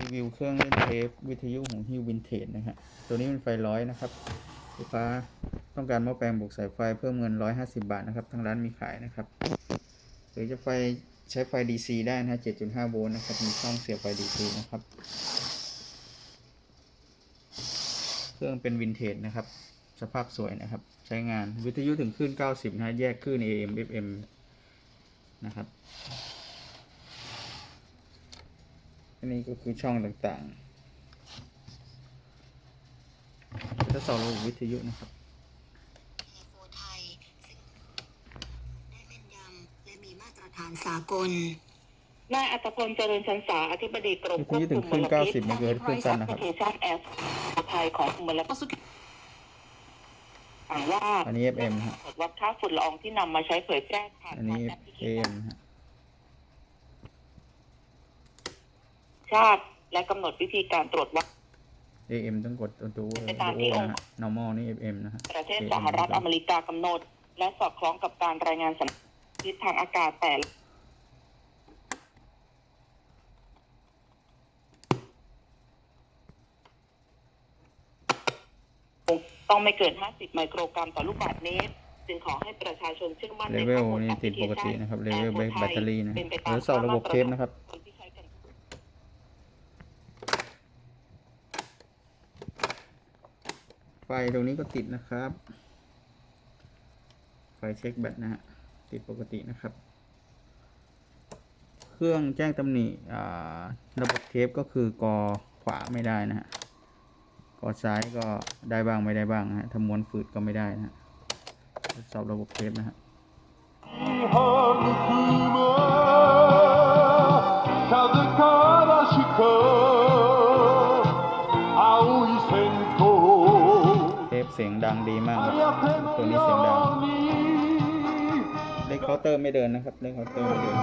รีวิวเครื่องเล่นเทปวิทยุของฮิววินเทจนะฮะตัวนี้เป็นไฟร้อยนะครับลูกค้าต้องการหม้อแปลงบวกสายไฟเพิ่มเงิน 150 บาทนะครับทางร้านมีขายนะครับหรือจะไฟใช้ไฟ DC ได้นะฮะ7.5 โวลต์นะครับมีช่องเสียบไฟ DC นะครับ เครื่องเป็นวินเทจนะครับ สภาพสวยนะครับ ใช้งานวิทยุถึงคลื่น 90นะฮะแยกคลื่น AM FM นะครับ อันนี้ก็คือช่องต่างๆทดสอบระบบวิทยุนะครับโฟไทยซึ่งได้แม่นยำและมีมาตรฐานสากลนายอัตพลเจริญชันษาอธิบดีกรมควบวิทยุถึคุงมคลื่มนลพิษ90เมกะเฮิรตซ์คลื่นสั้นนะครับแอปพลิเคชันแอสไทยของมลพิษอ่านว่าอันนี้ FM ฮะตรวจวัดค่าฝุ่นละอองที่นำมาใช้เผยแพร่ผ่านอันนี้แอปพลิเค AM ชันฮะ ชาติ และกำหนดวิธีการตรวจวัด AM ต้องกดตัวตัวไปตามที่นะฮะ normal นี่ FM นะฮะ ประเทศ AM สหรัฐอเมริกากำหนด และสอดคล้องกับการรายงานสัญญาณทิศทางอากาศแต่ละต้องไม่เกิน 50 ไมโครกรัมต่อลูกบาศก์เมตร จึงขอให้ประชาชนเชื่อมั่นเลในเวลข้อมูลนี่แอปพติลิดเคปกชัตินนะครับเลแอเวลร์โฟแบตเตอรี่นะเป็นไปหตามรือสอบระบบเทปนะครับคนที่ใช้กัน ไฟตรงนี้ก็ติดนะครับ ไฟเช็คแบตนะฮะ ติดปกตินะครับ เครื่องแจ้งตำหนิอ่าระบบเทปก็คือกอขวาไม่ได้นะฮะ กอซ้ายก็ได้บ้างไม่ได้บ้างนะฮะถ้าม้วนฝืดก็ไม่ได้นะฮะทดสอบระบบเทปนะฮะ 育む風からしか เสียงดังดีมากตัวนี้เสียงดังเล่นเคาน์เตอร์ไม่เดินนะครับเล่นเคาน์เตอร์ไม่เดิน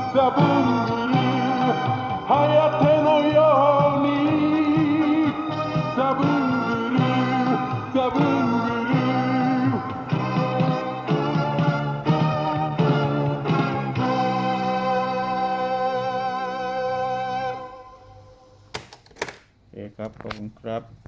โอเคครับขอบคุณครับ